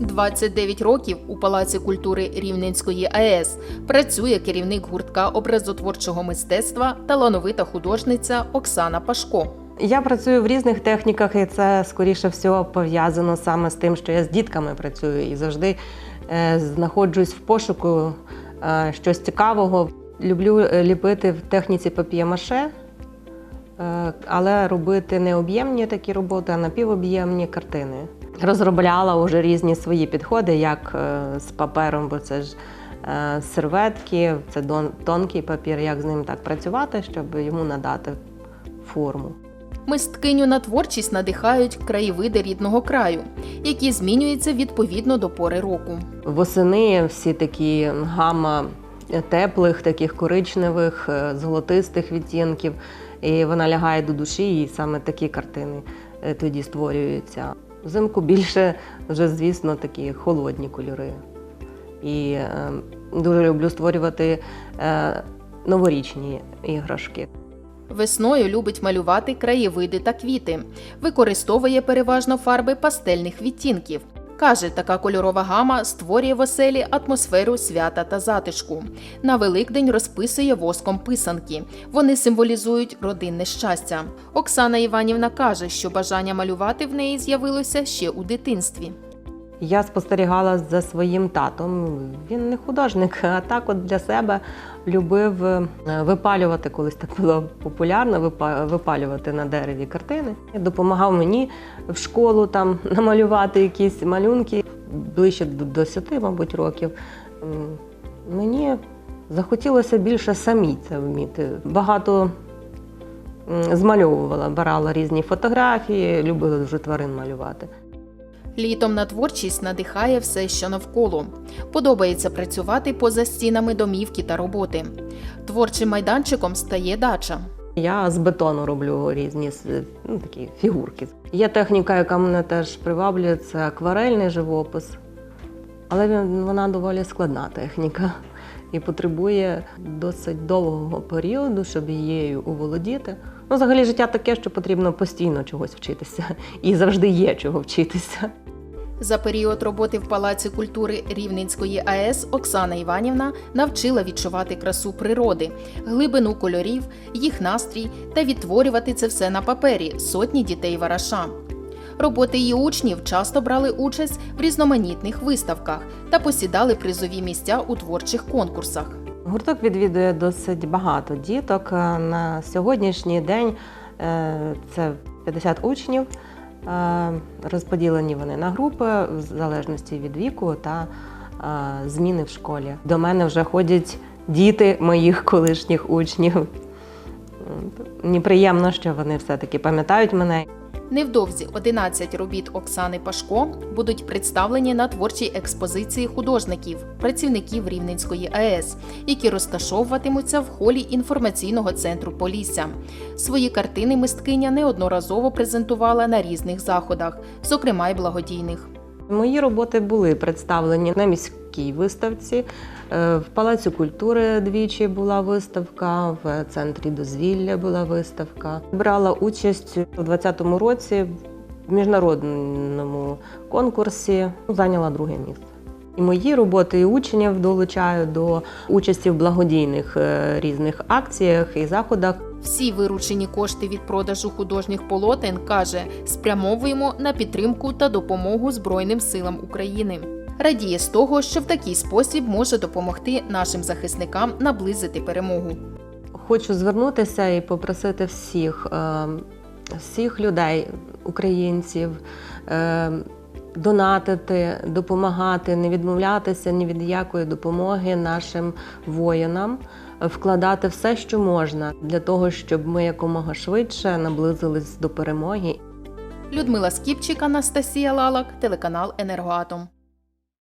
29 років у Палаці культури Рівненської АЕС працює керівник гуртка образотворчого мистецтва талановита художниця Оксана Пашко. Я працюю в різних техніках, і це скоріше всього пов'язано саме з тим, що я з дітками працюю і завжди е, знаходжусь в пошуку е, щось цікавого. Люблю е, ліпити в техніці папіє-маше, але робити не об'ємні такі роботи, а напівоб'ємні картини. Розробляла вже різні свої підходи, як е, з папером, бо це ж е, серветки, це тонкий папір, як з ним так працювати, щоб йому надати форму. Мисткиню на творчість надихають краєвиди рідного краю, які змінюються відповідно до пори року. Восени всі такі гама теплих, таких коричневих, е, золотистих відтінків. І вона лягає до душі, і саме такі картини тоді створюються. Взимку більше вже, звісно, такі холодні кольори. І е, дуже люблю створювати е, новорічні іграшки. Весною любить малювати краєвиди та квіти. Використовує переважно фарби пастельних відтінків. Каже, така кольорова гама створює в оселі атмосферу свята та затишку. На Великдень розписує воском писанки. Вони символізують родинне щастя. Оксана Іванівна каже, що бажання малювати в неї з'явилося ще у дитинстві. Я спостерігала за своїм татом. Він не художник, а так от для себе любив е, випалювати, колись так було популярно, випалювати на дереві картини. Допомагав мені в школу там намалювати якісь малюнки ближче до 10, мабуть, років. Мені захотілося більше самі це вміти. Багато змальовувала, брала різні фотографії, любила дуже тварин малювати. Літом на творчість надихає все, що навколо. Подобається працювати поза стінами домівки та роботи. Творчим майданчиком стає дача. Я з бетону роблю різні ну, такі фігурки. Є техніка, яка мене теж приваблює, це акварельний живопис. Але він- вона доволі складна техніка і потребує досить довгого періоду, щоб її оволодіти. Ну, взагалі, життя таке, що потрібно постійно чогось вчитися, і завжди є чого вчитися. За період роботи в Палаці культури Рівненської АЕС Оксана Іванівна навчила відчувати красу природи, глибину кольорів, їх настрій та відтворювати це все на папері сотні дітей вараша. Роботи її учнів часто брали участь в різноманітних виставках та посідали призові місця у творчих конкурсах. Гурток відвідує досить багато діток. Е, На сьогоднішній день е, це 50 учнів. Е, Розподілені вони на групи в залежності від віку та зміни в школі. До мене вже ходять діти моїх колишніх учнів. М, Мені приємно, що вони все-таки пам'ятають мене. Невдовзі 11 робіт Оксани Пашко будуть представлені на творчій експозиції художників, працівників Рівненської АЕС, які розташовуватимуться в холі інформаційного центру Полісся. Свої картини мисткиня неодноразово презентувала на різних заходах, зокрема й благодійних. Мої роботи були представлені на міській виставці. Е, В Палаці культури двічі була виставка, в центрі дозвілля була виставка. Брала участь у 2020 році в міжнародному конкурсі, зайняла друге місце. І мої роботи і учнів долучаю до участі в благодійних е, різних акціях і заходах. Всі виручені кошти від продажу художніх полотен каже, спрямовуємо на підтримку та допомогу Збройним силам України. Радіє з того, що в такий спосіб може допомогти нашим захисникам наблизити перемогу. Хочу звернутися і попросити всіх, е, всіх людей, українців, е, донатити, допомагати, не відмовлятися ні від якої допомоги нашим воїнам, вкладати все, що можна, для того, щоб ми якомога швидше наблизились до перемоги Людмила Скіпчик, Анастасія Лалак, телеканал Енергоатом.